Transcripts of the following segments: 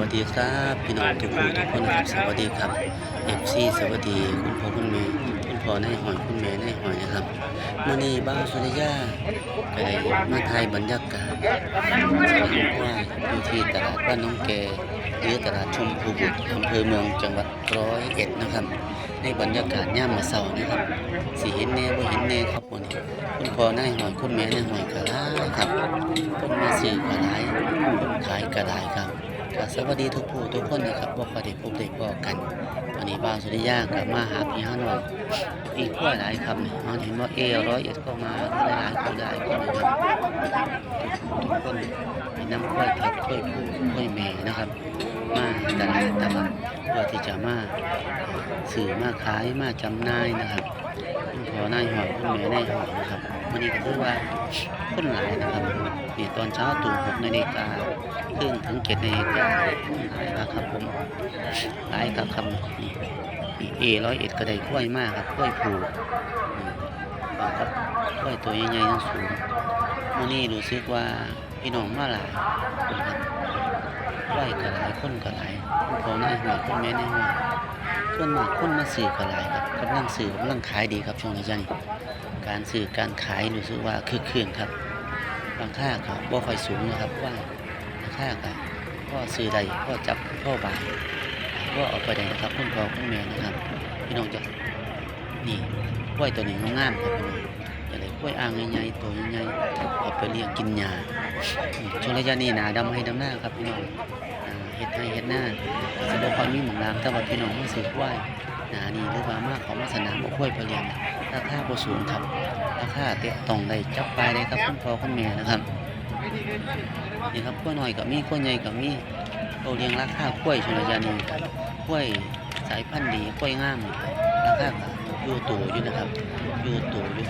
วัสดีครับพี่น้องทุกคนทุกคนนะครับสวัสดีครับเอฟซีสวัสดีคุณพ่อคุณแม่คุณพ่อนายหอยคุณแม่นายหอยนะครับมื่อนี้บ้าวสุริยาได้มาถ่ายบรรยากาศสวนกล้วยอยู่ที่ตลาดบ้านน้องแกหรือตลาดชมพูบุตรอำเภอเมืองจังหวัดร้อยเอ็ดนะครับในบรรยากาศย่ามมาเสานะครับสิเห็นแน่บ่เห็นแน่ครับวันนี้คุณพ่อนายหอยคุณแม่นายหอยก็หลายครับคนมาซื้อก็หลายคนขายก็หลายครับ ก็สวัสดีทุกผู้ทุกคนนะครับว่าก็ได้พบเด็กพอกันวันนี้บ้าวสุริยากับมาหาพี่ฮานอยอีกขั้วหลายครับเนี่ยเราเห็นว่าเอร้อยเอ็ดก็มาหลายๆคนหลายคนนะครับทุกคนมีน้ำกล้วยเผ็ดกล้วยผู้กล้วยแม่นะครับ มาตลาดตลาดเพื่อที่จะมาสื่อมาขายมาจำหน่ายนะครับคุณพ่อนายหอยคุณแม่นายหอยนะครับวันนี้ก็คือว่าคนหลายนะครับนี่ตอนเช้าตู่หกนาฬิกาครึ่งถึงเจ็ดนาฬิกาหลายนะครับผมหลายครับคำนี่เอร้อยเอ็ดก็ได้กล้วยมากครับกล้วยผูนี่ครับกล้วยตัวใหญ่ๆทั้งสูง มื่อนี้รู้สึกว่าพี่น้องมาหลายนะครับกล้วก็หลายคนก็หลายคุณพ่อในหัวคุณแม่ในหัวส่วนมากคนมาซื้อก็หลายครับกำลังซื้อกำลังขายดีครับช่วงระยะนี้การซื้อการขายรู้สึกว่าคึกคืนครับราคาก็บ่ค่อยสูงนะครับว่าราคาก็พ่อซื้อได้พ่อจับพ่อบายพ่อเอาไปได้นะครับคุณพ่อคุณแม่นะครับ พี่น้องจะนี่กล้วตัวนี้งามๆครับพี่น้อง จะได้กล้วยอ่างใหญ่ๆตัวใหญ่ๆเอาไปเลี้ยงกินหญ้าช่วงระยะนี้หนาดำให้ดำหน้าครับพี่น้องเฮ็ดให้เฮ็ดหน้าจะบอกความมีหมองน้ำแต่ว่าพี่น้องมาซื้อกล้วยหนานี่หรือว่ามากของมาสนามเอากล้วยไปเลี้ยงราคาบ่สูงครับราคาเตะต้องได้จับปลายได้ครับคุณพ่อคุณแม่นะครับนี่ครับกล้วยน้อยกับมีกล้วยใหญ่กับมีเราเลี้ยงราคากล้วยชนระยานีกล้วยสายพันธุ์ดีกล้วยงามราคา อยู่ตู่อยู่นะครับ อยู่ตู่อยู่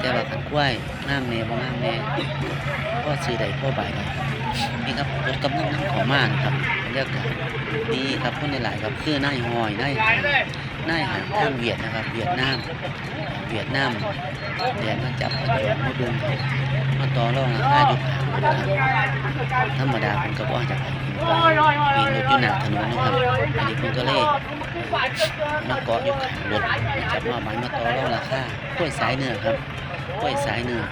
แต่ว่าขันกล้วยงามแม่บ่งามแม่ก็ซื้อได้พ่อใบได้นี่ครับรถกำลังนั่งขอมานะครับ รยากาศนี่ครับคนหลายๆครับคือนายหอยนายหางนายหางทางเวียดนะครับ เวียดนามเวียดนามแดนมาจับมาจองมาเบิ่งมาต่อรองราคาอยู่ข้างรถครับธรรมดาผมก็บ่จะไปกินไปปีนรถอยู่หน้าถนนนะครับอันนี้ผมก็เลยมาเกาะอยู่ขางรถจับมาไม้มาต่อรองราคากล้วสายเนื้อครับ กล้วยสายเนื้อ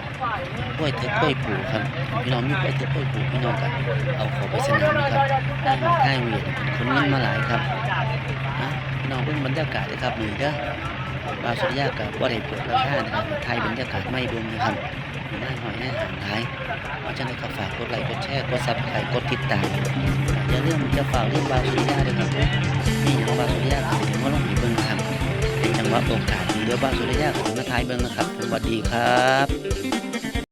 กล้วยเถือกล้วยผูครับ พี่น้องมีกล้วยเถือกล้วยผูพี่น้องกันเอาเขาไปสนามนะครับได้มาค่ายเวียดคนเงินมาหลายครับพี่น้องเพิ่งบรรยากาศเลยครับนี่เด้อบาวสุริยากับว่าได้เปิดราคานะครับไทยบรรยากาศไม่เบิ่งนะครับมีหน้าหอยหน้าหางหลายเพราะฉะนั้นก็ฝากกดไลค์กดแชร์กดซับสไครต์กดติดตามอย่าลืมจะฝากเรื่องบาวสุริยาด้วยครับนี่อย่างบาวสุริยาก็ถึงว่าลงไปเว่าโอกาสดีเดี๋ยวบานสุริยะของนักไทยเบิ้งนะครับสวัสดีครับ